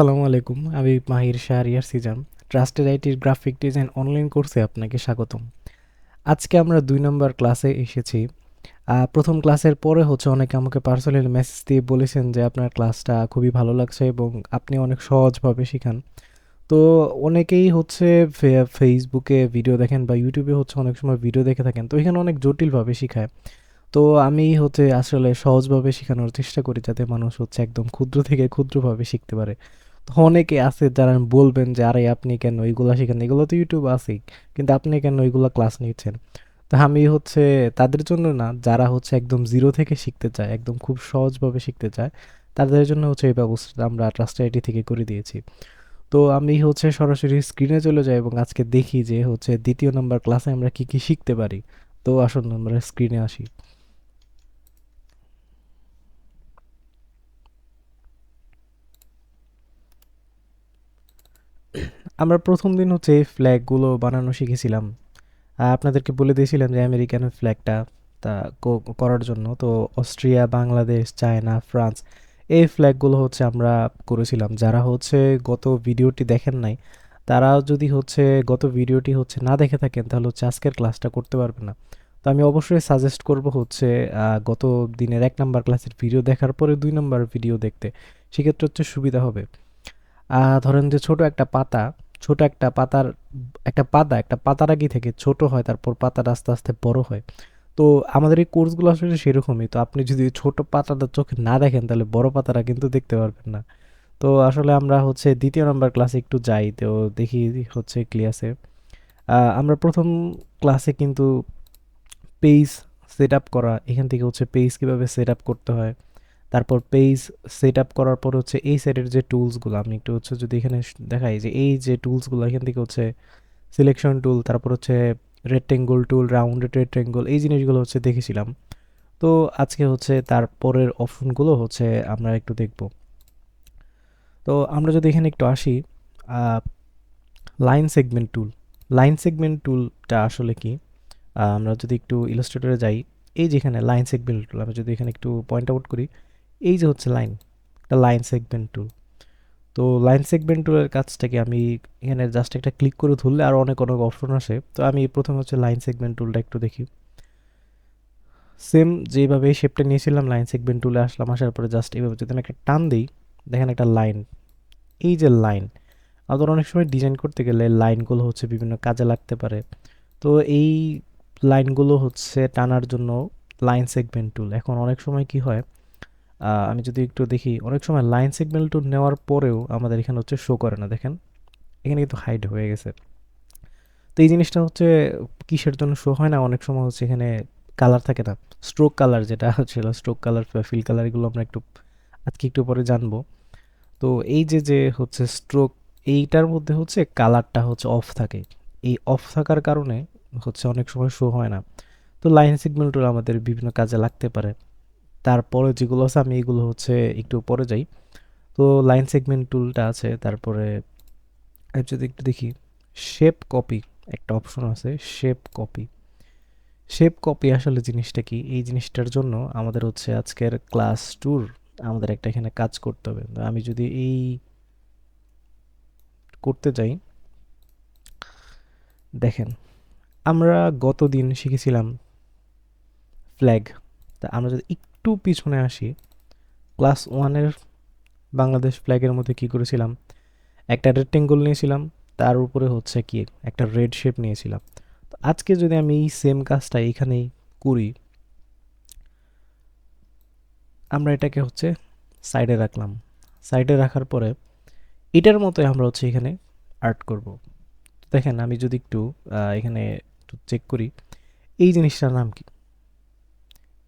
আসসালামু আলাইকুম, আমি মাহির শাহরিয়ার সিজাম। ট্রাস্টেড আইটির গ্রাফিক ডিজাইন অনলাইন কোর্সে আপনাকে স্বাগতম। আজকে আমরা দুই নম্বর ক্লাসে এসেছি। প্রথম ক্লাসের পরে হচ্ছে অনেকে আমাকে পার্সোনালি মেসেজ দিয়ে বলেছেন যে আপনার ক্লাসটা খুবই ভালো লাগছে এবং আপনি অনেক সহজভাবে শেখান। তো অনেকেই হচ্ছে ফেসবুকে ভিডিও দেখেন বা ইউটিউবে হচ্ছে অনেক সময় ভিডিও দেখে থাকেন। তো এখানে অনেক জটিলভাবে শেখায়। তো আমি হচ্ছে আসলে সহজভাবে শেখানোর চেষ্টা করি যাতে মানুষ হচ্ছে একদম ক্ষুদ্র থেকে ক্ষুদ্রভাবে শিখতে পারে। অনেকে আছে যারা বলবেন যে, আরে, আপনি কেন এইগুলা শিখেন? এগুলো তো ইউটিউব আছেই, কিন্তু আপনি কেন ওইগুলো ক্লাস নিচ্ছেন? তো আমি হচ্ছে তাদের জন্য না, যারা হচ্ছে একদম জিরো থেকে শিখতে চায়, একদম খুব সহজভাবে শিখতে চায়, তাদের জন্য হচ্ছে এই ব্যবস্থাটা আমরা ট্রাস্ট আইটি থেকে করে দিয়েছি। তো আমি হচ্ছে সরাসরি স্ক্রিনে চলে যাই এবং আজকে দেখি যে হচ্ছে দ্বিতীয় নম্বর ক্লাসে আমরা কি কি শিখতে পারি। তো আসুন আমরা স্ক্রিনে আসি। আমরা প্রথম দিন হচ্ছে ফ্ল্যাগগুলো বানানো শিখেছিলাম। আপনাদেরকে বলে দিয়েছিলাম যে আমেরিকান ফ্ল্যাগটা তা করার জন্য। তো অস্ট্রিয়া, বাংলাদেশ, চায়না, ফ্রান্স, এই ফ্ল্যাগগুলো হচ্ছে আমরা করেছিলাম। যারা হচ্ছে গত ভিডিওটি দেখেন নাই, তারা যদি হচ্ছে গত ভিডিওটি হচ্ছে না দেখে থাকেন, তাহলে হচ্ছে আজকের ক্লাসটা করতে পারবে না। তো আমি অবশ্যই সাজেস্ট করব হচ্ছে গত দিনের এক নাম্বার ক্লাসের ভিডিও দেখার পরে দুই নাম্বার ভিডিও দেখতে। সেক্ষেত্রে হচ্ছে সুবিধা হবে। ধরেন যে ছোট একটা পাতা ছোট একটা পাতার, একটা পাতা, একটা পাতার আগে থেকে ছোট হয়, তারপর পাতাটা আস্তে আস্তে বড় হয়। তো আমাদের এই কোর্সগুলো আসলে সেরকমই। তো আপনি যদি ছোট পাতাটা চোখে না দেখেন, তাহলে বড় পাতাটা কিন্তু দেখতে পারবেন না। তো আসলে আমরা হচ্ছে দ্বিতীয় নাম্বার ক্লাসে একটু যাই, তো দেখি হচ্ছে ক্লিয়াসে আমরা প্রথম ক্লাসে কিন্তু পেজ সেট আপ করা, এখান থেকে হচ্ছে পেজ কীভাবে সেট আপ করতে হয়। তারপর পেজ সেট আপ করার পর হচ্ছে এই সাইডের যে টুলসগুলো আমি একটু হচ্ছে যদি এখানে দেখাই যে এই যে টুলসগুলো এখান থেকে হচ্ছে সিলেকশন টুল তারপর হচ্ছে রেক্টেঙ্গল টুল রাউন্ডেড রেক্টেঙ্গল এই জিনিসগুলো হচ্ছে দেখেছিলাম। তো আজকে হচ্ছে তারপরের অপশনগুলো হচ্ছে আমরা একটু দেখব। তো আমরা যদি এখানে একটু আসি line segment tool line segment টুলটা আসলে কি? আমরা যদি একটু ইলাস্ট্রেটরে যাই, এই যেখানে লাইন সেগমেন্ট টুল আমি যদি এখানে একটু পয়েন্ট আউট করি এই যে হচ্ছে লাইন একটা লাইন সেগমেন্ট টুল তো লাইন সেগমেন্ট টুলের কাজটাকে আমি এখানে জাস্ট একটা ক্লিক করে ধরলে আর অনেক অনেক অপশন আসে। তো আমি প্রথমে হচ্ছে লাইন সেগমেন্ট টুলটা একটু দেখি। সেম যেভাবে শেপটা নিয়েছিলাম লাইন সেগমেন্ট টুলে আসলাম, আসার পরে জাস্ট এইভাবে যদি আমি একটা টান দিই, দেখেন একটা লাইন এই যে লাইন আমাদের অনেক সময় ডিজাইন করতে গেলে লাইনগুলো হচ্ছে বিভিন্ন কাজে লাগতে পারে। তো এই লাইনগুলো হচ্ছে টানার জন্য লাইন সেগমেন্ট টুল এখন অনেক সময় কি হয় আমি যদি একটু দেখি, অনেক সময় লাইন সেগমেন্ট টুল নেওয়ার পরেও আমাদের এখানে হচ্ছে শো করে না, দেখেন? এখানে কিন্তু হাইড হয়ে গেছে। তো এই জিনিসটা হচ্ছে কিসের জন্য শো হয় না? অনেক সময় হচ্ছে এখানে কালার থাকে না। স্ট্রোক কালার যেটা ছিল স্ট্রোক কালার ফিল কালার এগুলো আমরা একটু, আজকে একটু পরে জানব। তো এই যে যে হচ্ছে স্ট্রোক এইটার মধ্যে হচ্ছে কালারটা হচ্ছে অফ থাকে। এই অফ থাকার কারণে হচ্ছে অনেক সময় শো হয় না। তো লাইন সেগমেন্ট টুল আমাদের বিভিন্ন কাজে লাগতে পারে। তারপরে যেগুলো আছে, আমি এগুলো হচ্ছে একটু পরে যাই। তো লাইন সেগমেন্ট টুলটা আছে, তারপরে যদি একটু দেখি শেপ কপি একটা অপশন আছে শেপ কপি শেপ কপি আসলে জিনিসটা কি? এই জিনিসটার জন্য আমাদের হচ্ছে আজকের ক্লাস টুর আমাদের একটা এখানে কাজ করতে হবে। আমি যদি এই করতে যাই, দেখেন, আমরা গত দিন শিখেছিলাম ফ্ল্যাগ তা আমরা যদি একটু পিছনে আসি। ক্লাস ওয়ানের বাংলাদেশ ফ্ল্যাগের মধ্যে কি করেছিলাম? একটা রেক্টেঙ্গল নিয়েছিলাম, তার উপরে হচ্ছে কি একটা রেড শেপ নিয়েছিলাম। তো আজকে যদি আমি এই সেম কাজটা এখানেই করি, আমরা এটাকে হচ্ছে সাইডে রাখলাম। সাইডে রাখার পরে এটার মতোই আমরা হচ্ছে এখানে আর্ট করব। দেখেন আমি যদি একটু এখানে একটু চেক করি, এই জিনিসটার নাম কি?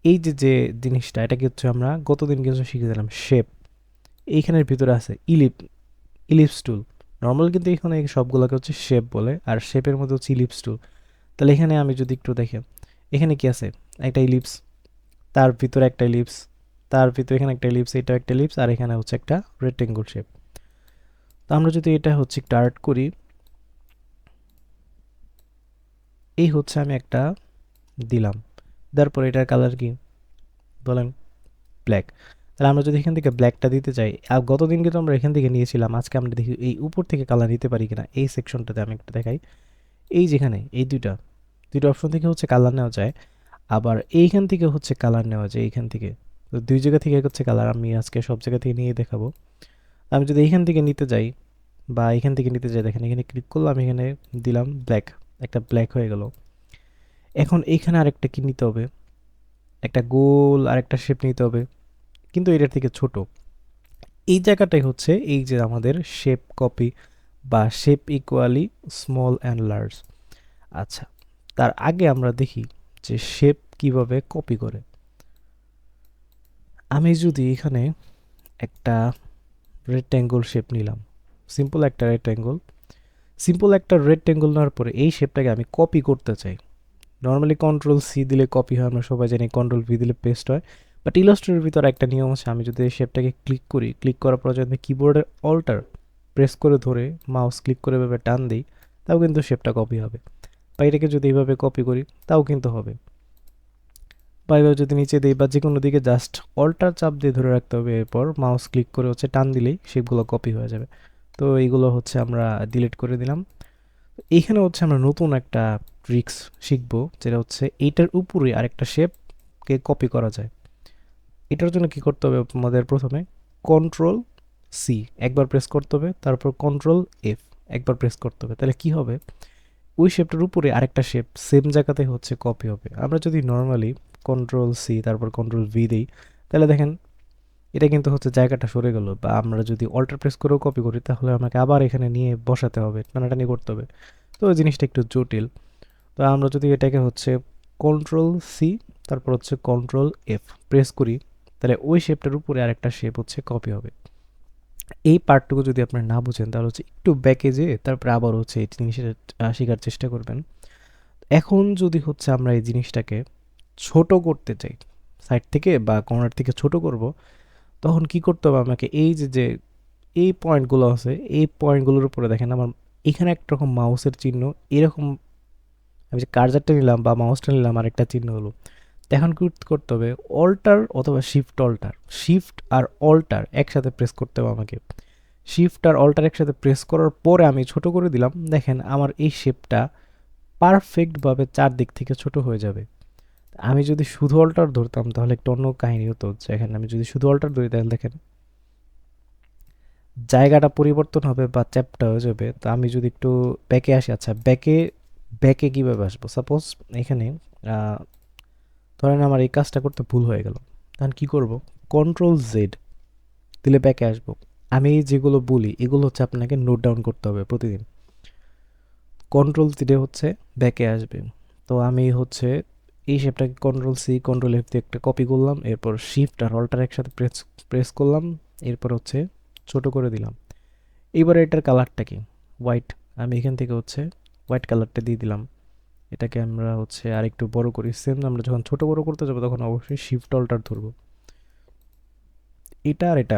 এই যে যে জিনিসটা এটাকে হচ্ছে আমরা গতদিন কিছু শিখেছিলাম শেপ এইখানের ভিতরে আছে ইলিপ ইলিপস টুল নর্মাল কিন্তু এখানে সবগুলোকে হচ্ছে শেপ বলে, আর শেপের মধ্যে হচ্ছে ইলিপস টুল তাহলে এখানে আমি যদি একটু দেখি, এখানে কি আছে? একটা ইলিপস তার ভিতরে একটা ইলিপস তার ভিতরে এখানে একটা ইলিপস এটা একটা ইলিপস আর এখানে হচ্ছে একটা রেক্টেঙ্গল শেপ তো আমরা যদি এটা হচ্ছে একটু আর্ট করি, এই হচ্ছে আমি একটা দিলাম। তারপর এটার কালার কি? বলেন ব্ল্যাক তাহলে আমরা যদি এখান থেকে ব্ল্যাকটা দিতে চাই, আর গতদিন কিন্তু আমরা এখান থেকে নিয়েছিলাম, আজকে আমরা দেখি এই উপর থেকে কালার নিতে পারি কিনা, এই সেকশনটাতে আমি একটু দেখাই। এই যেখানে, এই দুইটা দুইটা অপশন থেকে হচ্ছে কালার নেওয়া যায়, আবার এইখান থেকে হচ্ছে কালার নেওয়া যায়, এইখান থেকে। তো দুই জায়গা থেকে হচ্ছে কালার আমি আজকে সব জায়গা থেকে নিয়ে দেখাবো। আমি যদি এইখান থেকে নিতে যাই, বা এখান থেকে নিতে যাই, দেখেন এখানে ক্লিক করলাম, এখানে দিলাম ব্ল্যাক একটা ব্ল্যাক হয়ে গেল। এখন এইখানে আরেকটা কি নিতে হবে? একটা গোল আর একটা শেপ নিতে হবে। কিন্তু এটার থেকে ছোট। এই জায়গাটাই হচ্ছে এই যে আমাদের শেপ কপি বা shape equally small and large আচ্ছা তার আগে আমরা দেখি যে শেপ কীভাবে কপি করে। আমি যদি এখানে একটা রেক্ট্যাঙ্গল শেপ নিলাম সিম্পল একটা রেক্ট্যাঙ্গল সিম্পল একটা রেক্ট্যাঙ্গল নেওয়ার পরে এই শেপটাকে আমি কপি করতে চাই। নর্মালি কন্ট্রোল সি দিলে কপি হয়, আমরা সবাই জানি কন্ট্রোল ভি দিলে পেস্ট হয়। বাট ইলাস্ট্রেটের ভিতরে একটা নিয়ম আছে, আমি যদি শেপটাকে ক্লিক করি ক্লিক করার পর যদি কিবোর্ডের অল্টার প্রেস করে ধরে মাউস ক্লিক করে এভাবে টান দিই, তাও কিন্তু শেপটা কপি হবে। বা এটাকে যদি এইভাবে কপি করি, তাও কিন্তু হবে। বা এভাবে যদি নিচে দিই বা যে কোনো দিকে জাস্ট অল্টার চাপ দিয়ে ধরে রাখতে হবে, এরপর মাউস ক্লিক করে হচ্ছে টান দিলেই শেপগুলো কপি হয়ে যাবে। তো এইগুলো হচ্ছে আমরা ডিলিট করে দিলাম। এখানে হচ্ছে আমরা নতুন একটা ট্রিক্স শিখব, যেটা হচ্ছে এইটার উপরে আরেকটা শেপকে কপি করা যায়। এটার জন্য কি করতে হবে আমাদের প্রথমে কন্ট্রোল সি একবার প্রেস করতে হবে, তারপর কন্ট্রোল এফ একবার প্রেস করতে হবে। তাহলে কি হবে? ওই শেপটার উপরে আরেকটা শেপ সেম জায়গাতে হচ্ছে কপি হবে। আমরা যদি নর্মালি কন্ট্রোল সি তারপর কন্ট্রোল ভি দিই, তাহলে দেখেন এটা কিন্তু হচ্ছে জায়গাটা সরে গেল। বা আমরা যদি অল্টার প্রেস করেও কপি করি, তাহলে আমাকে আবার এখানে নিয়ে বসাতে হবে, টানাটানি করতে হবে। তো ওই জিনিসটা একটু জটিল। তো আমরা যদি এটাকে হচ্ছে কন্ট্রোল সি তারপর হচ্ছে কন্ট্রোল এফ প্রেস করি, তাহলে ওই শেপটার উপরে আরেকটা শেপ হচ্ছে কপি হবে। এই পার্টটুকু যদি আপনার না বুঝেন, তাহলে হচ্ছে একটু ব্যাকে যেয়ে তারপরে আবার হচ্ছে এই জিনিসটা শেখার চেষ্টা করবেন। এখন যদি হচ্ছে আমরা এই জিনিসটাকে ছোট করতে চাই সাইড থেকে বা কর্নার থেকে ছোট করব, তখন কি করতে হবে আমাকে? এই যে যে, এই পয়েন্টগুলো আছে, এই পয়েন্টগুলোর উপরে দেখেন আমার এখানে একটা রকম মাউসের চিহ্ন, এরকম আমি যে কার্জারটা নিলাম বা মাউসটা নিলাম আর একটা চিহ্ন হলো। এখন করতে হবে? অল্টার অথবা শিফট অল্টার শিফট আর অল্টার একসাথে প্রেস করতে হবে আমাকে। শিফট আর অল্টার একসাথে প্রেস করার পরে আমি ছোট করে দিলাম। দেখেন, আমার এই শেপটা পারফেক্টভাবে চারদিক থেকে ছোট হয়ে যাবে। আমি যদি শুধু অল্টার ধরতাম, তাহলে একটু অন্য কাহিনী হতো। এখানে আমি যদি শুধু অল্টার ধরি, তাহলে দেখেন, জায়গাটা পরিবর্তন হবে বা চ্যাপটা হয়ে যাবে। তো আমি যদি একটু ব্যাকে আসি আচ্ছা ব্যাকে ব্যাকে কীভাবে আসব? সাপোজ এখানে ধরেন আমার এই কাজটা করতে ভুল হয়ে গেল। তখন কী করব? কন্ট্রোল জেড দিলে ব্যাকে আসব। আমি যেগুলো বলি, এগুলো হচ্ছে আপনাকে নোট ডাউন করতে হবে প্রতিদিন। কন্ট্রোল জেডে হচ্ছে ব্যাকে আসবে। তো আমি হচ্ছে এই শেপটাকে কন্ট্রোল সি কন্ট্রোল এফ দিয়ে একটা কপি করলাম, এরপর শিফট আর অল্টার একসাথে প্রেস প্রেস করলাম, এরপর হচ্ছে ছোট করে দিলাম। এইবার এটার কালারটা কি? হোয়াইট আমি এখান থেকে হচ্ছে হোয়াইট কালারটা দিয়ে দিলাম। এটাকে আমরা হচ্ছে আর একটু বড় করি। সেম আমরা যখন ছোট বড় করতে যাব তখন অবশ্যই শিফট অল্টার ধরবো। এটা আর এটা,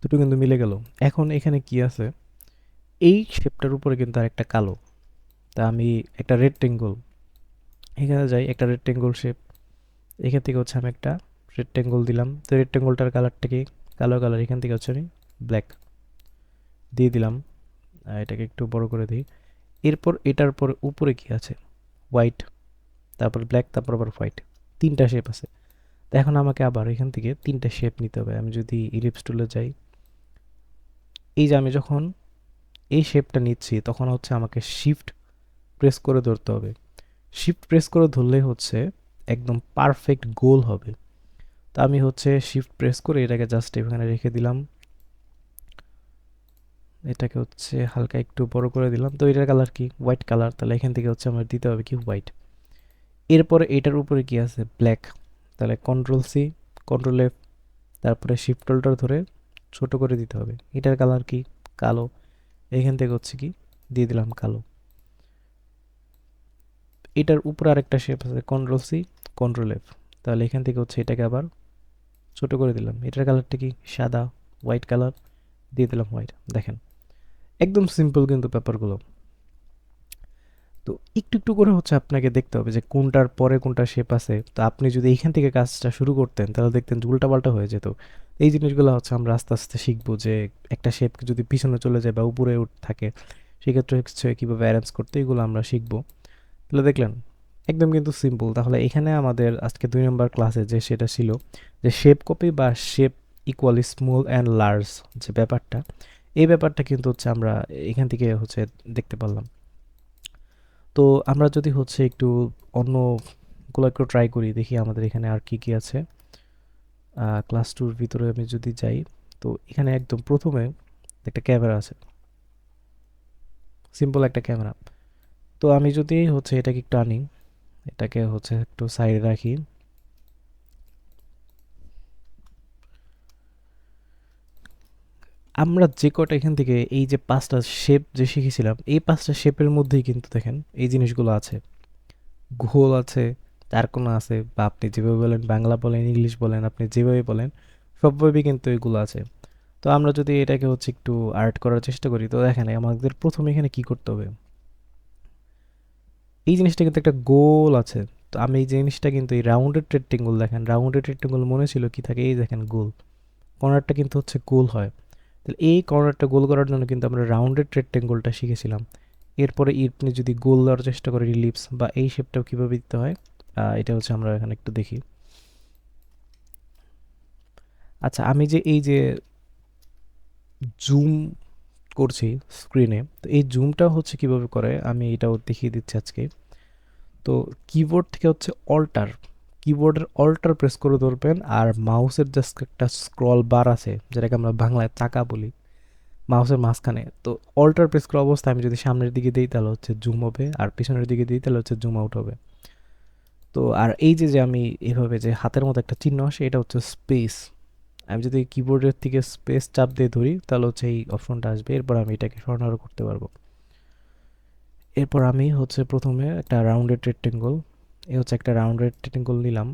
দুটো কিন্তু মিলে গেল। এখন এখানে কি আছে? এই শেপটার উপরে কিন্তু আর একটা কালো। তা আমি একটা রেক্টেঙ্গল এখানে যাই, একটা রেক্টেঙ্গল শেপ এখান থেকে হচ্ছে আমি একটা রেক্টেঙ্গল দিলাম। তো রেক্টেঙ্গলটার কালারটা কি? কালো কালার এখান থেকে হচ্ছে আমি ব্ল্যাক দিয়ে দিলাম। এটাকে একটু বড় করে দিই। এরপর এটার পর উপরে কি আছে? হোয়াইট তারপর ব্ল্যাক তারপর আবার হোয়াইট তিনটা শেপ আছে। তো এখন আমাকে আবার এখান থেকে তিনটা শেপ নিতে হবে। আমি যদি ইলিপস টুলে যাই, এই যে আমি যখন এই শেপটা নিচ্ছি, তখন হচ্ছে আমাকে শিফট প্রেস করে ধরতে হবে। শিফট প্রেস করে ধরলেই হচ্ছে একদম পারফেক্ট গোল হবে। তো আমি হচ্ছে শিফট প্রেস করে এটাকে জাস্ট এখানে রেখে দিলাম। এটাকে হচ্ছে হালকা একটু বড় করে দিলাম। তো এটার কালার কি? হোয়াইট কালার তাহলে এখান থেকে হচ্ছে আমার দিতে হবে কি হোয়াইট এরপরে এটার উপরে কি আছে? ব্ল্যাক তাহলে কন্ট্রোল সি কন্ট্রোল এফ তারপরে শিফট হোল্ডার ধরে ছোট করে দিতে হবে। এটার কালার কি? কালো। এখান থেকে হচ্ছে কি? দিয়ে দিলাম কালো। এটার উপরে আরেকটা শেপ আছে কন্ট্রোল সি কন্ট্রোল এফ তাহলে এখান থেকে হচ্ছে এটাকে আবার ছোট করে দিলাম। এটার কালারটা কি? সাদা। হোয়াইট কালার দিয়ে দিলাম হোয়াইট দেখেন। একদম সিম্পল কিন্তু পেপারগুলো তো একটু একটু করে হচ্ছে আপনাকে দেখতে হবে যে কোনটার পরে কোনটা শেপ আছে। তো আপনি যদি এইখান থেকে কাজটা শুরু করতেন, তাহলে দেখতেন যে উল্টাপাল্টা হয়ে যেত। এই জিনিসগুলো হচ্ছে আমরা আস্তে আস্তে শিখব যে একটা শেপ যদি পিছনে চলে যায় বা উপরে উঠ থাকে, সেক্ষেত্রে হচ্ছে কীভাবে অ্যারেঞ্জ করতে এগুলো আমরা শিখব। তাহলে দেখলেন, একদম কিন্তু সিম্পল তাহলে এখানে আমাদের আজকে দুই নম্বর ক্লাসে যে সেটা ছিল, যে শেপ কপি বা shape equal small and large যে ব্যাপারটা এই ব্যাপারটা কিন্তু হচ্ছে আমরা এখান থেকে হচ্ছে দেখতে পারলাম। তো আমরা যদি হচ্ছে একটু অন্যগুলো একটু ট্রাই করি, দেখি আমাদের এখানে আর কি কি আছে। ক্লাস টুর ভিতরে আমি যদি যাই, তো এখানে একদম প্রথমে একটা ক্যামেরা আছে। সিম্পল একটা ক্যামেরা তো আমি যদি হচ্ছে এটাকে একটু আনি, এটাকে হচ্ছে একটু সাইডে রাখি। আমরা যে কটা এখান থেকে এই যে পাঁচটা শেপ যে শিখেছিলাম, এই পাঁচটা শেপের মধ্যেই কিন্তু দেখেন এই জিনিসগুলো আছে। গোল আছে, চারকোনা আছে, বা আপনি যেভাবে বলেন বাংলা বলেন, ইংলিশ বলেন, আপনি যেভাবে বলেন, সবভাবেই কিন্তু এগুলো আছে। তো আমরা যদি এটাকে হচ্ছে একটু আর্ট করার চেষ্টা করি, তো দেখেন আমাদের প্রথমে এখানে কি করতে হবে? এই জিনিসটা কিন্তু একটা গোল আছে। তো আমি এই জিনিসটা কিন্তু এই রাউন্ডেড রেক্টেঙ্গুল দেখেন রাউন্ডেড রেক্টেঙ্গুল মনে ছিল কি থাকে? এই দেখেন গোল। কর্নারটা কিন্তু হচ্ছে গোল হয়। তাহলে এই কর্নারটা গোল করার জন্য কিন্তু আমরা রাউন্ডেড রেক্টেঙ্গলটা শিখেছিলাম। এরপরে আপনি যদি গোল দেওয়ার চেষ্টা করে লিপস বা এই শেপটাও কীভাবে দিতে হয় এটা হচ্ছে আমরা এখানে একটু দেখি। আচ্ছা আমি যে এই যে জুম করছি স্ক্রিনে তো এই জুমটা হচ্ছে কীভাবে করে? আমি এটাও দেখিয়ে দিচ্ছি আজকে। তো কিবোর্ড থেকে হচ্ছে অল্টার কিবোর্ডের অল্টার প্রেস করে ধরবেন আর মাউসের জাস্ট একটা স্ক্রল বার আছে, যেটাকে আমরা বাংলায় চাকা বলি মাউসের মাঝখানে। তো অল্টার প্রেস করা অবস্থায় আমি যদি সামনের দিকে দিই, তাহলে হচ্ছে জুম হবে, আর পিছনের দিকে দিই, তাহলে হচ্ছে জুম আউট হবে। তো আর এই যে যে আমি এভাবে যে হাতের মতো একটা চিহ্ন আসে, এটা হচ্ছে স্পেস আমি যদি কিবোর্ডের থেকে স্পেস চাপ দিয়ে ধরি, তাহলে হচ্ছে এই অপশনটা আসবে। এরপর আমি এটাকে সরানো করতে পারব। এরপর আমি হচ্ছে প্রথমে একটা রাউন্ডেড রেক্টেঙ্গল এ হচ্ছে একটা রাউন্ডেড রেক্টেঙ্গল নিলাম।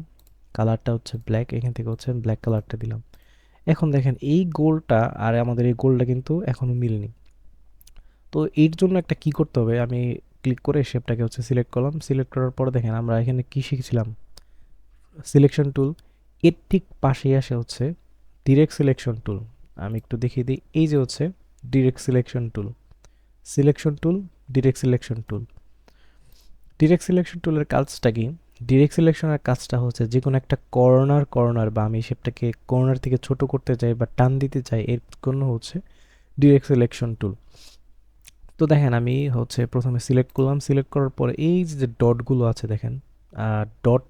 কালারটা হচ্ছে ব্ল্যাক এখান থেকে হচ্ছে ব্ল্যাক কালারটা দিলাম। এখন দেখেন, এই গোলটা আর আমাদের এই গোলটা কিন্তু এখনও মিলনি। তো এর জন্য একটা কি করতে হবে? আমি ক্লিক করে শেপটাকে হচ্ছে সিলেক্ট করলাম। সিলেক্ট করার পর দেখেন, আমরা এখানে কি শিখেছিলাম? সিলেকশন টুল এর ঠিক পাশেই আসে হচ্ছে ডিরেক্ট সিলেকশন টুল আমি একটু দেখিয়ে দিই, এই যে হচ্ছে direct selection tool selection tool direct selection tool direct selection টুলের কাজটা কি? ডিরেক্ট সিলেকশনের কাজটা হচ্ছে যে কোনো একটা কর্নার কর্নার বা আমি শেপটাকে কর্নার থেকে ছোট করতে চাই বা টান দিতে চাই, এর জন্য হচ্ছে ডিরেক্ট সিলেকশন টুল তো দেখেন আমি হচ্ছে প্রথমে সিলেক্ট করলাম সিলেক্ট করার পরে এই যে ডটগুলো আছে দেখেন ডট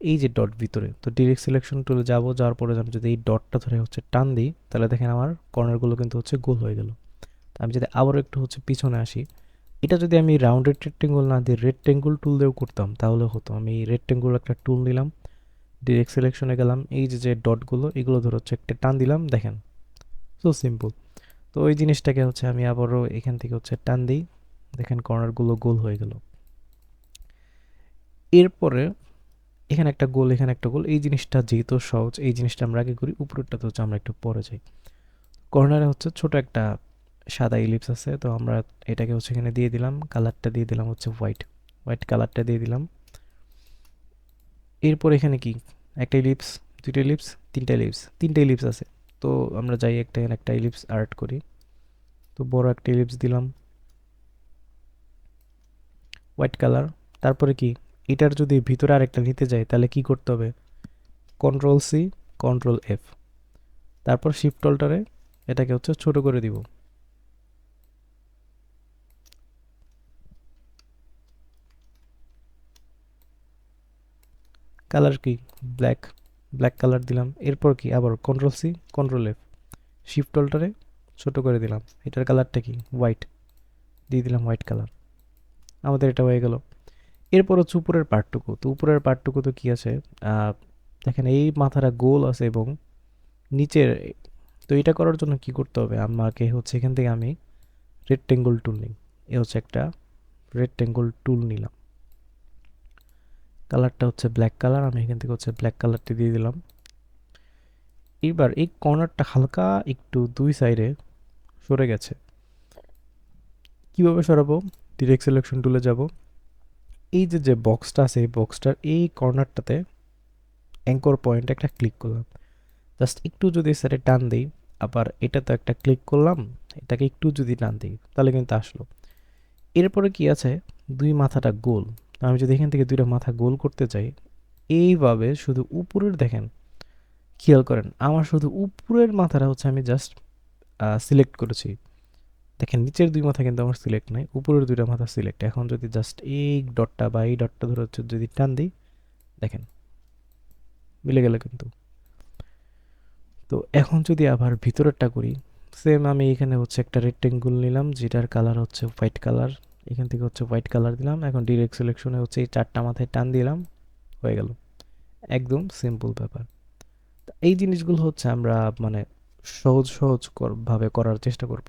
এই যে ডট ভিতরে, তো ডিরেক্ট সিলেকশন টুলে যাব, যাওয়ার পরে আমি যদি এই ডটটা ধরে হচ্ছে টান দিই, তাহলে দেখেন আমার কর্নারগুলো কিন্তু হচ্ছে গোল হয়ে গেল। আমি যদি আবারও একটু হচ্ছে পিছনে আসি এটা যদি আমি রাউন্ডেড রেক্টেঙ্গুল না দিয়ে রেক্টেঙ্গুল টুল দিয়েও করতাম, তাহলে হতো। আমি রেক্টেঙ্গুল একটা টুল নিলাম ডিরেক্ট সিলেকশনে গেলাম, এই যে যে ডটগুলো এগুলো ধরে হচ্ছে একটা টান দিলাম, দেখেন। সো সিম্পল তো ওই জিনিসটাকে হচ্ছে আমি আবারও এখান থেকে হচ্ছে টান দিই, দেখেন কর্নারগুলো গোল হয়ে গেল। এরপরে এখানে একটা গোল, এখানে একটা গোল, এই জিনিসটা যেহেতু সহজ, এই জিনিসটা আমরা আগে করি, উপরেরটা তো হচ্ছে আমরা একটু পরে যাই। কর্নারে হচ্ছে ছোট একটা সাদা ইলিপস আছে, তো আমরা এটাকে হচ্ছে এখানে দিয়ে দিলাম। কালারটা দিয়ে দিলাম হচ্ছে হোয়াইট। হোয়াইট কালারটা দিয়ে দিলাম। এরপর এখানে কি? একটা ইলিপস, দুইটা ইলিপস, তিনটা ইলিপস তিনটা ইলিপস আছে। তো আমরা যাই একটা এখানে একটা ইলিপস আর্ট করি। তো বড় একটা ইলিপস দিলাম। White colour. তারপরে কি? এটার যদি ভিতরে আরেকটা নিতে যাই, তাহলে কি করতে হবে? কন্ট্রোল সি কন্ট্রোল এফ তারপর শিফট অল্টারে এটাকে হচ্ছে ছোট করে দিব। কালার কি? ব্ল্যাক ব্ল্যাক কালার দিলাম। এরপর কি? আবার control C control F shift অল্টারে ছোট করে দিলাম। এটার কালারটা কি? হোয়াইট দিয়ে দিলাম হোয়াইট কালার আমাদের এটা হয়ে গেল। এরপর হচ্ছে উপরের পার্টটুকু তো উপরের পার্টটুকু তো কী আছে? দেখেন এই মাথাটা গোল আছে এবং নিচের তো এটা করার জন্য কি করতে হবে? আমাকে হচ্ছে এখান থেকে আমি রেড রেক্টেঙ্গল টুল নিই। এ হচ্ছে একটা রেড রেক্টেঙ্গল টুল নিলাম। কালারটা হচ্ছে ব্ল্যাক কালার আমি এখান থেকে হচ্ছে ব্ল্যাক কালারটি দিয়ে দিলাম। এবার এই কর্নারটা হালকা একটু দুই সাইডে সরে গেছে। কীভাবে সরাবো? ডিরেক্ট সিলেকশন টুলে যাব। এই যে যে বক্সটা আছে, এই বক্সটার এই কর্নারটাতে অ্যাঙ্কর পয়েন্ট একটা ক্লিক করলাম। জাস্ট একটু যদি স্যারে টান দিই, আবার এটাতে একটা ক্লিক করলাম, এটাকে একটু যদি টান দিই, তাহলে কিন্তু আসলো। এরপরে কি আছে? দুই মাথাটা গোল। আমি যদি এখান থেকে দুইটা মাথা গোল করতে চাই, এইভাবে শুধু উপরের দেখেন, খেয়াল করেন, আমার শুধু উপরের মাথাটা হচ্ছে আমি জাস্ট সিলেক্ট করেছি। দেখেন নিচের দুই মাথা কিন্তু আমার সিলেক্ট নাই, উপরের দুইটা মাথা সিলেক্ট এখন যদি জাস্ট এই ডটটা বা এই ডটটা ধরে হচ্ছে যদি টান দিই, দেখেন, মিলে গেল কিন্তু। তো এখন যদি আবার ভিতরেরটা করি সেম আমি এখানে হচ্ছে একটা রেক্টেঙ্গুল নিলাম, যেটার কালার হচ্ছে হোয়াইট কালার এখান থেকে হচ্ছে হোয়াইট কালার দিলাম। এখন ডিরেক্ট সিলেকশনে হচ্ছে এই চারটা মাথায় টান দিলাম, হয়ে গেল। একদম সিম্পল ব্যাপার। এই জিনিসগুলো হচ্ছে আমরা মানে সহজ সহজ ভাবে করার চেষ্টা করব।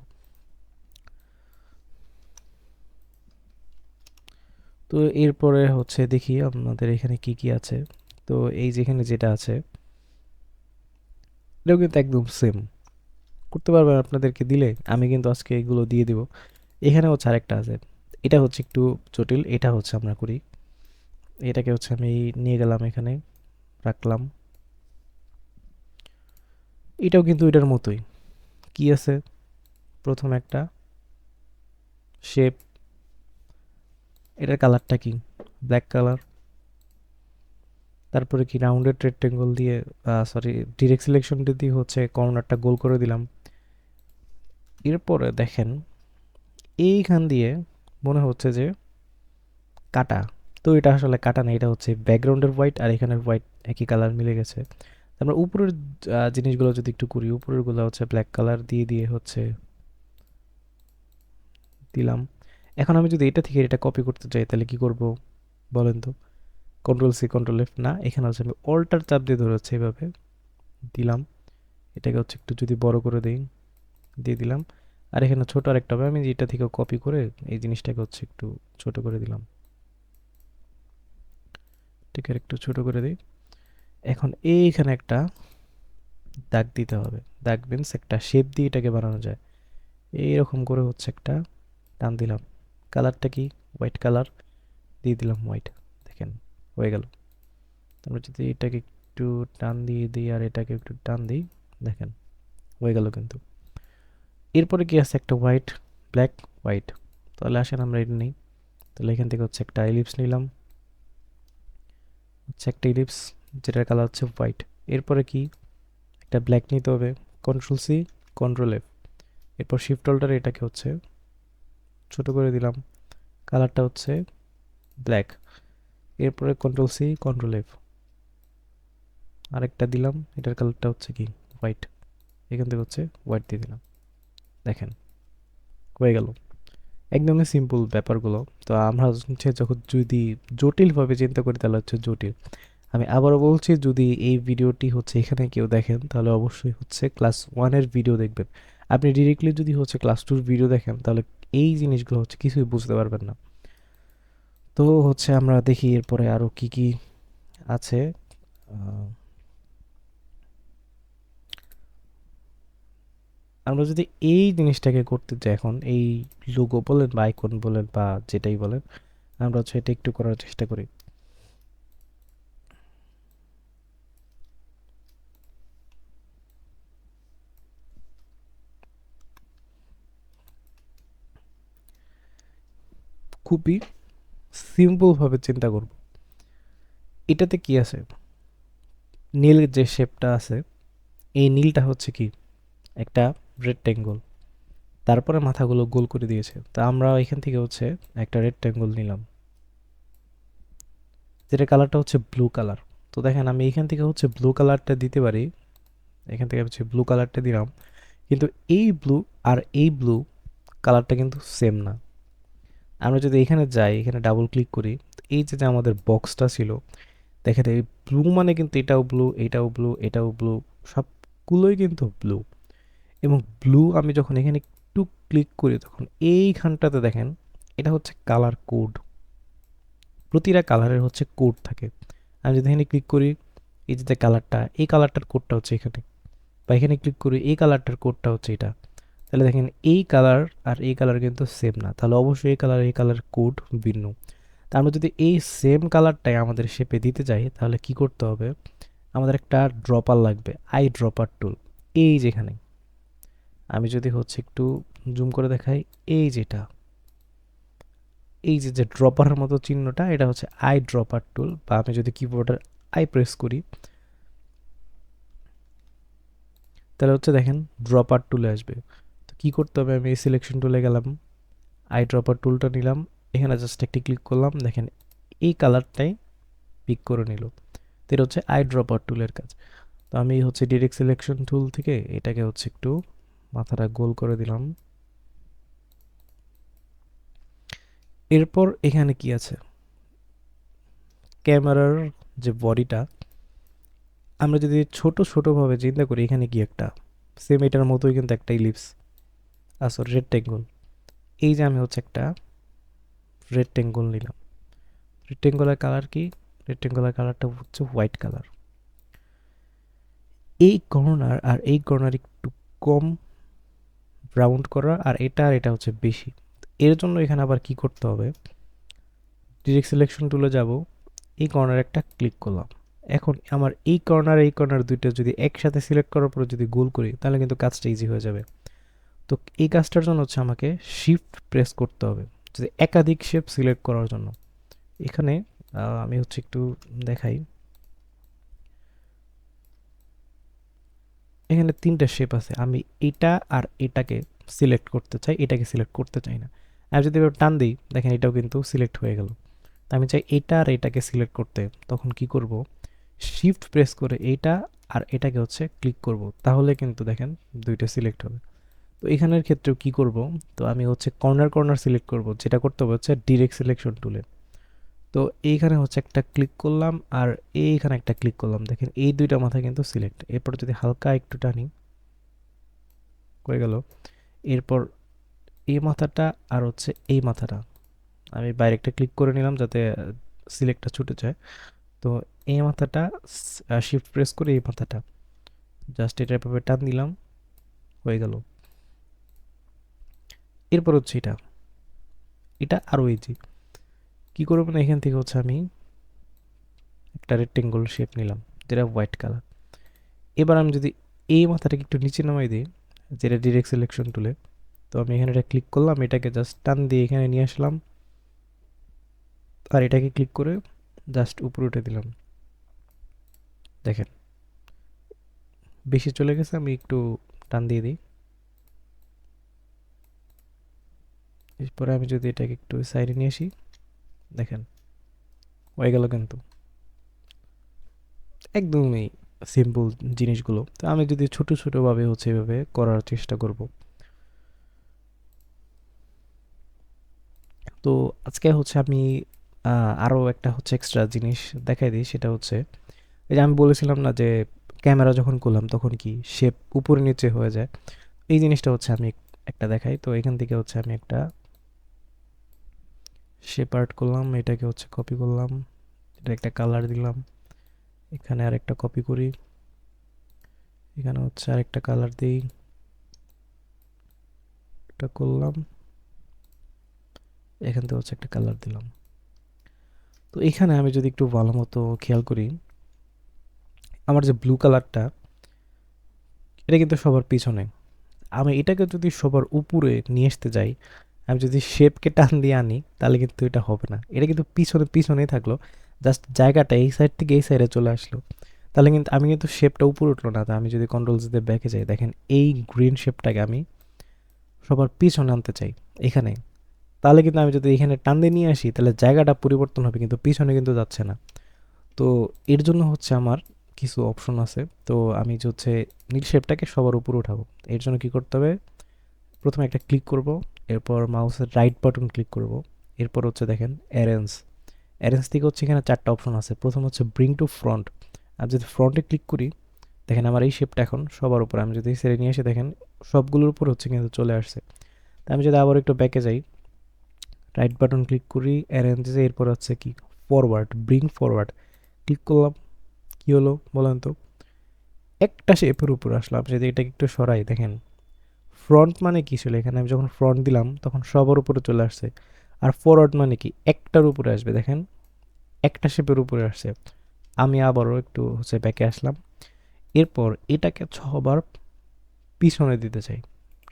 তো এরপরে হচ্ছে দেখি আপনাদের এখানে কি কি আছে। তো এই যেখানে যেটা আছে, এটাও কিন্তু একদম সেম করতে পারবেন আপনাদেরকে দিলে, আমি কিন্তু আজকে এগুলো দিয়ে দিব। এখানে হচ্ছে আছে। এটা হচ্ছে একটু জটিল, এটা হচ্ছে আমরা করি। এটাকে হচ্ছে আমি নিয়ে গেলাম এখানে, রাখলাম। এটাও কিন্তু এটার মতোই। কি আছে? প্রথম একটা। শেপ। এটার কালারটা কি? Black colour. তারপরে কি রাউন্ডেড রেক্টেঙ্গল দিয়ে সরি ডিরেক্ট সিলেকশনটি দিয়ে হচ্ছে কর্নারটা গোল করে দিলাম। এরপরে দেখেন, এইখান দিয়ে মনে হচ্ছে যে কাটা। তো এটা আসলে কাটা না, এটা হচ্ছে ব্যাকগ্রাউন্ডের হোয়াইট আর এখানের হোয়াইট একই কালার মিলে গেছে। আমরা উপরের জিনিসগুলো যদি একটু করি, উপরেরগুলো হচ্ছে ব্ল্যাক কালার দিয়ে দিয়ে হচ্ছে দিলাম। এখন আমি যদি এটা থেকে এটা কপি করতে চাই, তাহলে কি করব বলেন তো? কন্ট্রোল সি কন্ট্রোল এফ না, এখানে হচ্ছে আমি অল্টার চাপ দিয়ে ধরে হচ্ছে এইভাবে দিলাম। এটাকে হচ্ছে একটু যদি বড় করে দিই, দিয়ে দিলাম। আর এখানে ছোট আরেকটা হবে। আমি এটা থেকে কপি করে এই জিনিসটাকে হচ্ছে একটু ছোট করে দিলাম। ঠিক আছে একটু ছোট করে দিই। এখন এইখানে একটা দাগ দিতে হবে। দাগ মিনস একটা শেপ দিয়ে এটাকে বানানো যায়। এইরকম করে হচ্ছে একটা টান দিলাম। কালারটা কি? হোয়াইট কালার দিয়ে দিলাম হোয়াইট দেখেন, হয়ে গেল। আমরা যদি এটাকে একটু টান দিয়ে দিই আর এটাকে একটু টান দিই, দেখেন, হয়ে গেল কিন্তু। এরপরে কি আছে? একটা হোয়াইট ব্ল্যাক হোয়াইট তাহলে আসেন আমরা এটা নিই। তাহলে এখান থেকে হচ্ছে একটা ইলিপস নিলাম। হচ্ছে একটা ইলিপস যেটার কালার হচ্ছে হোয়াইট এরপরে কি? একটা ব্ল্যাক নিতে হবে। কন্ট্রোল সি কন্ট্রোল এফ এরপর শিফট হোল্ডার এটাকে হচ্ছে ছোট করে দিলাম। কালারটা হচ্ছে ব্ল্যাক এরপরে কন্ট্রোল সি কন্ট্রোল এফ আরেকটা দিলাম। এটার কালারটা হচ্ছে কি? হোয়াইট এখান থেকে হচ্ছে হোয়াইট দিয়ে দিলাম। দেখেন, হয়ে গেল। একদমই সিম্পল ব্যাপারগুলো। তো আমরা হচ্ছে যখন যদি জটিলভাবে চিন্তা করি, তাহলে হচ্ছে জটিল। আমি আবারও বলছি, যদি এই ভিডিওটি হচ্ছে এখানে কেউ দেখেন, তাহলে অবশ্যই হচ্ছে ক্লাস ওয়ানের ভিডিও দেখবেন। আপনি ডিরেক্টলি যদি হচ্ছে ক্লাস টুর ভিডিও দেখেন, তাহলে এই জিনিসগুলো হচ্ছে কিছুই বুঝতে পারবেন না। তো হচ্ছে আমরা দেখি এরপরে আরও কি কি আছে। আমরা যদি এই জিনিসটাকে করতে চাই এখন, এই লোগো বলেন বা আইকন বলেন বা যেটাই বলেন, আমরা হচ্ছে এটা একটু করার চেষ্টা করি। খুবই সিম্পলভাবে চিন্তা করব। এটাতে কি আছে? নীল যে শেপটা আছে, এই নীলটা হচ্ছে কি? একটা রেক্টেঙ্গল তারপরে মাথাগুলো গোল করে দিয়েছে। তা আমরা এখান থেকে হচ্ছে একটা রেক্টেঙ্গল নিলাম। যেটা কালারটা হচ্ছে ব্লু কালার তো দেখেন, আমি এখান থেকে হচ্ছে ব্লু কালারটা দিতে পারি। এখান থেকে হচ্ছে ব্লু কালারটা দিলাম। কিন্তু এই ব্লু আর এই ব্লু কালারটা কিন্তু সেম না। আমরা যদি এখানে যাই, এখানে ডাবল ক্লিক করি এই যে আমাদের বক্সটা ছিল, দেখেন এই ব্লু মানে কিন্তু এটাও ব্লু এটাও ব্লু এটাও ব্লু সবগুলোই কিন্তু ব্লু এবং ব্লু আমি যখন এখানে একটু ক্লিক করি, তখন এইখানটাতে দেখেন, এটা হচ্ছে কালার কোড প্রতিটা কালারের হচ্ছে কোড থাকে। আমি যদি এখানে ক্লিক করি, এই যে কালারটা এই কালারটার কোডটা হচ্ছে এখানে। বা এখানে ক্লিক করি, এই কালারটার কোডটা হচ্ছে এটা। তাহলে দেখেন, এই কালার আর এই কালার কিন্তু সেম না। তাহলে অবশ্যই এই কালার এই কালার কোড ভিন্ন। তা আমরা যদি এই সেম কালারটাই আমাদের শেপে দিতে চাই তাহলে কি করতে হবে? আমাদের একটা ড্রপার লাগবে আই ড্রপার টুল এই যেখানে। আমি যদি হচ্ছে একটু জুম করে দেখাই, এই যেটা, এই যে যে ড্রপারের মতো চিহ্নটা, এটা হচ্ছে আই ড্রপার টুল বা আমি যদি কিবোর্ডের আই প্রেস করি, তাহলে হচ্ছে দেখেন ড্রপার টুলে আসবে। তো কী করতে হবে? আমি এই সিলেকশন টুলে গেলাম আই ড্রপার টুলটা নিলাম, এখানে জাস্ট একটি ক্লিক করলাম, দেখেন এই কালারটাই পিক করে নিল। তো হচ্ছে আই ড্রপার টুলের কাজ। তো আমি হচ্ছে ডিরেক্ট সিলেকশন টুল থেকে এটাকে হচ্ছে একটু মাথাটা গোল করে দিলাম। এরপর এখানে কি আছে? ক্যামেরার যে বডিটা, আমরা যদি ছোট ছোটোভাবে চিন্তা করি, এখানে কি একটা? সেম এটার মতোই কিন্তু একটা ইলিপস রেড টেঙ্গল এই যে আমি হচ্ছে একটা রেড টেঙ্গল নিলাম। রেড টেঙ্গলের কালার কি? রেড টেঙ্গলের কালারটা হচ্ছে হোয়াইট কালার এই কর্নার আর এই কর্নার একটু কম রাউন্ড করা আর এটা আর এটা হচ্ছে বেশি। এর জন্য এখানে আবার কি করতে হবে? ডিরেক্ট সিলেকশন টুলে যাব, এই কর্নার একটা ক্লিক করলাম। এখন আমার এই কর্নার এই কর্নার দুইটা যদি একসাথে সিলেক্ট করার পরে যদি গোল করি, তাহলে কিন্তু কাজটা ইজি হয়ে যাবে। তো এই কাজটার জন্য হচ্ছে আমাকে শিফট প্রেস করতে হবে যদি একাধিক শেপ সিলেক্ট করার জন্য। এখানে আমি হচ্ছে একটু দেখাই। এখানে তিনটা শেপ আছে। আমি এটা আর এটাকে সিলেক্ট করতে চাই, এটাকে সিলেক্ট করতে চাই না। আমি যদি এবার টান দিই, দেখেন এটাও কিন্তু সিলেক্ট হয়ে গেল। আমি চাই এটা আর এটাকে সিলেক্ট করতে, তখন কি করব? শিফট প্রেস করে এইটা আর এটাকে হচ্ছে ক্লিক করব। তাহলে কিন্তু দেখেন দুইটা সিলেক্ট হবে। তো এখানের ক্ষেত্রেও কি করব? তো আমি হচ্ছে কর্নার কর্নার সিলেক্ট করব, যেটা করতে হবে হচ্ছে ডিরেক্ট সিলেকশন টুলে তো এইখানে হচ্ছে একটা ক্লিক করলাম আর এইখানে একটা ক্লিক করলাম। দেখেন এই দুইটা মাথা কিন্তু সিলেক্ট এরপর যদি হালকা একটু টানি, হয়ে গেল। এরপর এই মাথাটা আর হচ্ছে এই মাথাটা। আমি বাইরে একটা ক্লিক করে নিলাম যাতে সিলেক্টটা ছুটে যায়। তো এই মাথাটা শিফট প্রেস করে এই মাথাটা। জাস্ট এটা এভাবে টান দিলাম, হয়ে গেল। এরপর হচ্ছে এটা। এটা আরও ইজি কী করব না, এখান থেকে হচ্ছে আমি একটা রেক্টেঙ্গল শেপ নিলাম, যেটা হোয়াইট কালার এবার আমি যদি এই মাথাটাকে একটু নিচে নামাই দিই, যেটা ডিরেক্ট সিলেকশন তুলে তো আমি এখানে এটা ক্লিক করলাম, এটাকে জাস্ট টান দিয়ে এখানে নিয়ে আসলাম, আর এটাকে ক্লিক করে জাস্ট উপরে উঠে দিলাম। দেখেন, বেশি চলে গেছে, আমি একটু টান দিয়ে দিই। এরপরে আমি যদি এটাকে একটু সাইডে নিয়ে আসি দেখেন, হয়ে গেল কিন্তু। একদমই সিম্পল জিনিসগুলো। তো আমি যদি ছোট ছোটোভাবে হচ্ছে এভাবে করার চেষ্টা করব। তো আজকে হচ্ছে আমি আরও একটা হচ্ছে এক্সট্রা জিনিস দেখাই দিই, সেটা হচ্ছে, এই যে আমি বলেছিলাম না যে ক্যামেরা যখন করলাম তখন কি শেপ উপরে নিচে হয়ে যায়? এই জিনিসটা হচ্ছে আমি একটা দেখাই। তো এখান থেকে হচ্ছে আমি একটা শেপ আর্ট করলাম, এটাকে হচ্ছে কপি করলাম, এটা একটা কালার দিলাম, এখানে আরেকটা কপি করি, এখানে হচ্ছে আরেকটা কালার দিই, এটা করলাম, এখান থেকে হচ্ছে একটা কালার দিলাম। তো এখানে আমি যদি একটু ভালো মতো খেয়াল করি, আমার যে ব্লু কালারটা এটা কিন্তু সবার পিছনে। আমি এটাকে যদি সবার উপরে নিয়ে আসতে যাই আমি যদি শেপকে টান দিয়ে আনি, তাহলে কিন্তু এটা হবে না। এটা কিন্তু পিছনে, পিছনেই থাকল। জাস্ট জায়গাটা এই সাইড থেকে এই সাইডে চলে আসলো। তাহলে কিন্তু আমি কিন্তু শেপটা উপরে উঠল না। তা আমি যদি কন্ট্রোল দিতে ব্যাকে যাই, দেখেন এই গ্রিন শেপটাকে আমি সবার পিছনে আনতে চাই, এখানে। তাহলে কিন্তু আমি যদি এখানে টান দিয়ে নিয়ে আসি, তাহলে জায়গাটা পরিবর্তন হবে, কিন্তু পিছনে কিন্তু যাচ্ছে না। তো এর জন্য হচ্ছে আমার কিছু অপশন আছে। তো আমি হচ্ছে নীল শেপটাকে সবার উপরে উঠাবো। এর জন্য কি করতে হবে? প্রথমে একটা ক্লিক করব। এরপর মাউসের রাইট বাটন ক্লিক করব। এরপর হচ্ছে দেখেন অ্যারেঞ্জ অ্যারেঞ্জ থেকে হচ্ছে এখানে চারটা অপশন আছে। প্রথম হচ্ছে ব্রিং টু ফ্রন্ট আমি যদি ফ্রন্টে ক্লিক করি, দেখেন আমার এই শেপটা এখন সবার উপরে। আমি যদি সেরে নিয়ে এসে দেখেন সবগুলোর উপর হচ্ছে কিন্তু চলে আসছে। তা আমি যদি আবার একটু ব্যাকে যাই রাইট বাটন ক্লিক করি অ্যারেঞ্জে এরপর হচ্ছে কি? ফরওয়ার্ড ব্রিং ফরওয়ার্ড ক্লিক করলাম, কী হলো বলেন তো? একটা শেপের উপর আসলাম যদি এটাকে একটু সরাই, দেখেন। ফ্রন্ট মানে কি ছিল? এখানে আমি যখন ফ্রন্ট দিলাম, তখন সবার উপরে চলে আসছে। আর ফরওয়ার্ড মানে কি? একটার উপরে আসবে, দেখেন। একটা শেপের উপরে আসছে। আমি আবারও একটু হচ্ছে ব্যাকে আসলাম। এরপর এটাকে ছবার পিছনে দিতে চাই।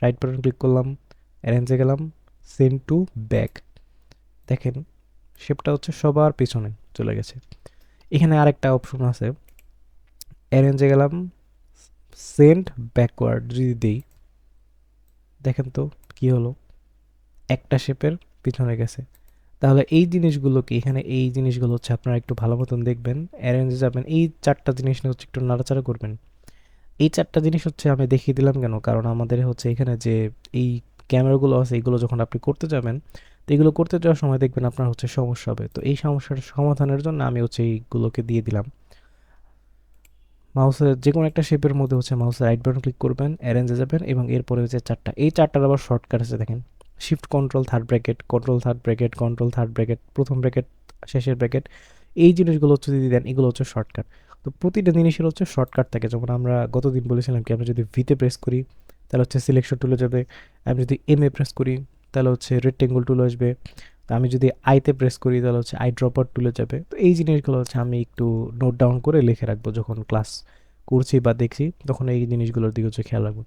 রাইট বাটন ক্লিক করলাম অ্যারেঞ্জে গেলাম সেন্ড টু ব্যাক দেখেন শেপটা হচ্ছে সবার পিছনে চলে গেছে। এখানে আরেকটা অপশন আছে। অ্যারেঞ্জে গেলাম সেন্ড ব্যাকওয়ার্ড যদি দিই। দেখেন তো কি হলো? একটা শেপের পিছনে গেছে। তাহলে এই জিনিসগুলোকে এখানে এই জিনিসগুলো হচ্ছে আপনারা একটু ভালো মতন দেখবেন অ্যারেঞ্জে যাবেন। এই চারটা জিনিস নিয়ে হচ্ছে একটু নাড়াচাড়া করবেন। এই চারটা জিনিস হচ্ছে আমি দেখিয়ে দিলাম কেন? কারণ আমাদের হচ্ছে এখানে যে এই ক্যামেরাগুলো আছে, এগুলো যখন আপনি করতে যাবেন, তো এগুলো করতে যাওয়ার সময় দেখবেন আপনার হচ্ছে সমস্যা হবে। তো এই সমস্যার সমাধানের জন্য আমি হচ্ছে এইগুলোকে দিয়ে দিলাম। মাউসের যে কোনো একটা শেপের মধ্যে হচ্ছে মাউসের রাইট বাটন ক্লিক করবেন অ্যারেঞ্জে যাবেন এবং এরপরে হচ্ছে চারটা এই চারটার আবার শর্টকাট আছে দেখেন। Shift control third bracket control third bracket control third bracket প্রথম ব্র্যাকেট শেষের ব্র্যাকেট এই জিনিসগুলো হচ্ছে যদি দেন, এগুলো হচ্ছে শর্টকাট তো প্রতিটা জিনিসের হচ্ছে শর্টকাট থাকে। যেমন আমরা গতদিন বলেছিলাম কি, আমরা যদি ভিতে প্রেস করি, তাহলে হচ্ছে সিলেকশন টুলে যাবে। আমি যদি এম এ প্রেস করি, তাহলে হচ্ছে রেক্টেঙ্গুল টুল আসবে। তো আমি যদি আইতে প্রেস করি, তাহলে হচ্ছে আই ড্রপার টুলে যাবে। তো এই জিনিসগুলো হচ্ছে আমি একটু নোট ডাউন করে লিখে রাখব যখন ক্লাস করছি বা দেখছি, তখন এই জিনিসগুলোর দিকে হচ্ছে খেয়াল রাখব।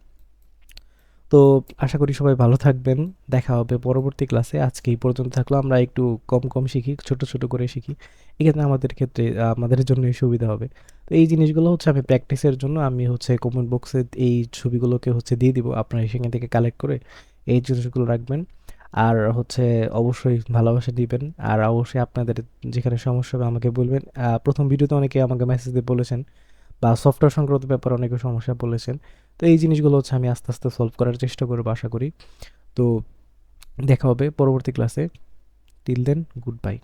তো আশা করি সবাই ভালো থাকবেন, দেখা হবে পরবর্তী ক্লাসে আজকে এই পর্যন্ত থাকল, আমরা একটু কম কম শিখি, ছোট ছোট করে শিখি। এক্ষেত্রে আমাদের ক্ষেত্রে আমাদের জন্যই সুবিধা হবে। তো এই জিনিসগুলো হচ্ছে আমি প্র্যাকটিসের জন্য আমি হচ্ছে কমেন্ট বক্সে এই ছবিগুলোকে হচ্ছে দিয়ে দিব। আপনারা সেখান থেকে কালেক্ট করে এই জিনিসগুলো রাখবেন। আর হচ্ছে অবশ্যই ভালোবাসা দিবেন। আর অবশ্যই আপনাদের যেখানে সমস্যা হবে আমাকে বলবেন। প্রথম ভিডিওতে অনেকে আমাকে মেসেজ দিয়ে বলেছেন বা সফটওয়্যার সংক্রান্ত ব্যাপারে অনেকে সমস্যা বলেছেন। তো এই জিনিসগুলো হচ্ছে আমি আস্তে আস্তে সলভ করার চেষ্টা করব আশা করি। তো দেখা হবে পরবর্তী ক্লাসে টিল দেন গুড বাই